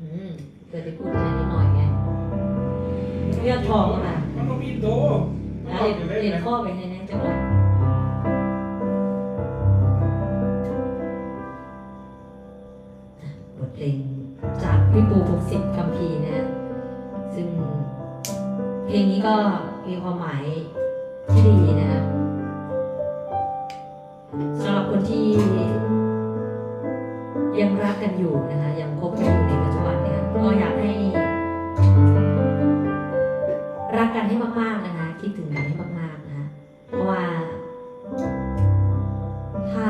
อืมเกิดได้พูดอะไรนิดหน่อยไงเลือกทองมามันก็มีโตแล้วเรียนข้อไปในนี้จังเลยบทเพลงจากพี่ปูภูสิทธิ์คำพีนะ ซึ่งเพลงนี้ก็มีความหมายที่ดีนะฮะสำหรับคนที่ยังรักกันอยู่นะคะยังคบกันอยู่ ก็อยากให้ รักกันให้มากๆนะคะ คิดถึงกันให้มากๆนะคะเพราะว่า ถ้า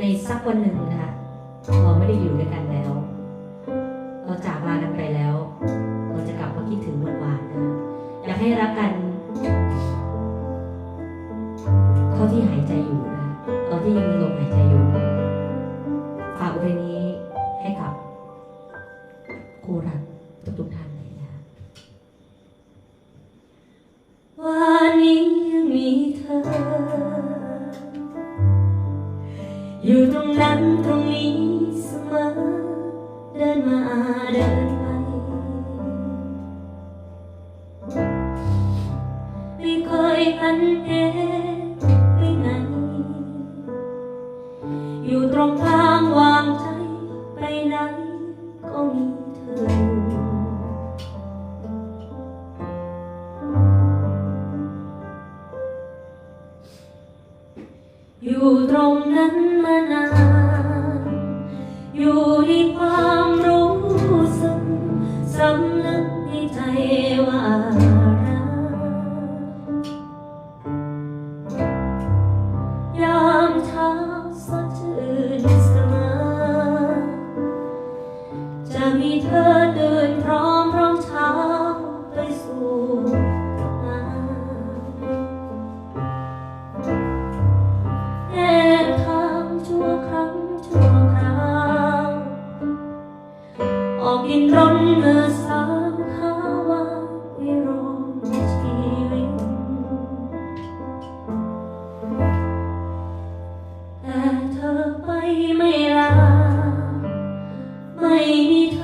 ในสักวันหนึ่งนะคะเราไม่ได้อยู่ด้วยกันแล้ว เราจากลากันไปแล้ว เราจะกลับมาคิดถึงวันวานๆนะคะอยากให้รักกันเท่าที่หายใจอยู่นะคะตอนที่ยังมีล ทุกๆท่านเลยนะวันนี้ยังมีเธอ อยู่ตรงนั้นตรงนี้เสมอ เดินมาเดินไปไม่เคยหันเหไปไหน อยู่ตรงกลางวางใจไปไหนก็มีเธอ อยู่อยู่ตรงนั้นมานาน อยู่ในควา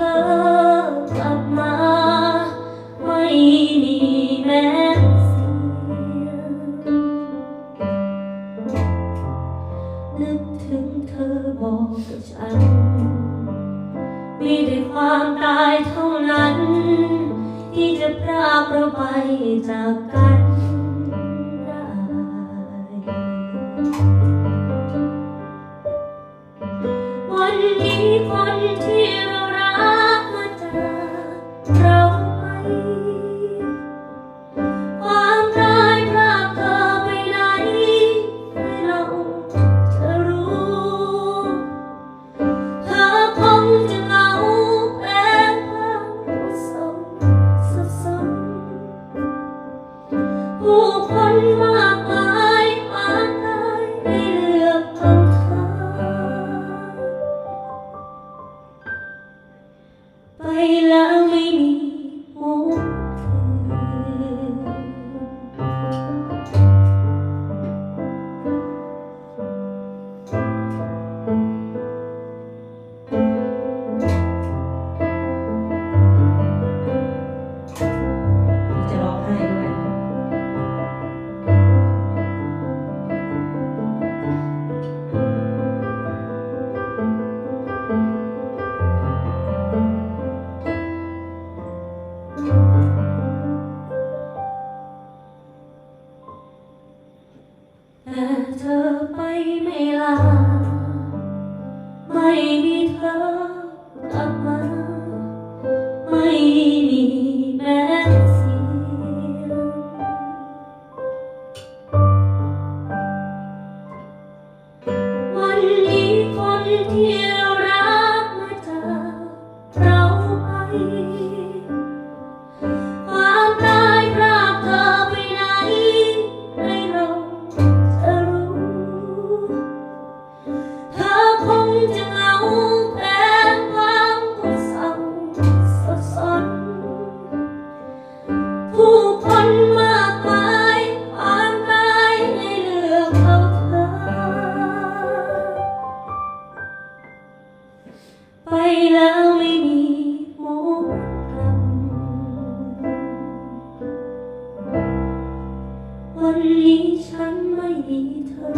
ธอกลับมา ไม่มีแม้เสียงนึกถึงเธอบอกกับฉัน มีแต่ความตายเท่านั้น ที่จะพรากเราไปจากกันได้วันนี้คน ผู้คนมา คีเธอ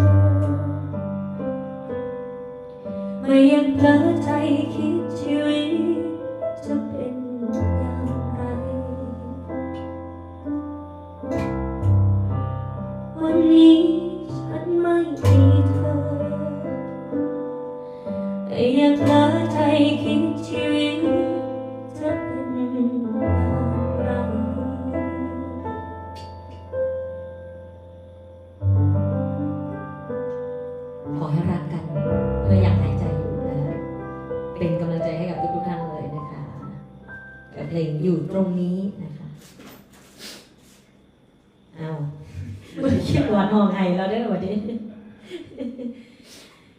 ไม่ยังเผลอใจคิดชีวิตจะเป็นอย่างไร วันนี้ฉันไม่มีเธอ ไม่ยังเผลอใจคิดชีวิต ให้รักกันเมื่ออยากหายใจอยู่นะคะเป็นกำลังใจให้กับทุกๆท่านเลยนะคะกับเพลงอยู่ตรงนี้นะคะเอาไม่คิดว่าน้องไห้แล้วได้อวันนี้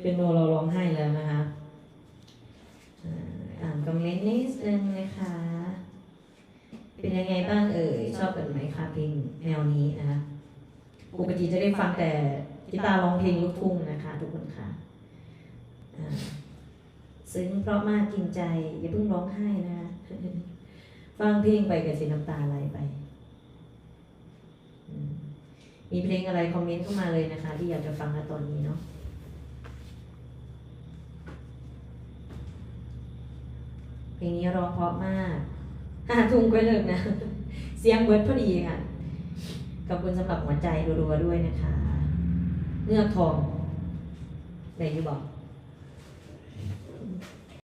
เป็นโนเราร้องไห้แล้วนะคะอ่าอ่านคอมเมนต์นิดนึงนะคะ เป็นยังไงบ้างเอ่ยชอบกันไหมคะเพลงแนวนี้นะคะปกติจะได้ฟังแต่ กีตาร้องเพลงลูกทุ่งนะคะ ทุกคนค่ะอ่าซึ้งเพราะมากกินใจ อย่าเพิ่งร้องไห้นะฟังเพลงไปกับสีน้ำตาไหลไป มีเพลงอะไรคอมเมนต์เข้ามาเลยนะคะ ที่อยากจะฟังณตอนนี้เนาะเพลงนี้ร้องเพราะมากห้าทุ่มก็เลิกนะ เสียงเบิร์ดพอดีค่ะ ขอบคุณสำหรับหัวใจรัวๆด้วยนะคะ เงือกทอ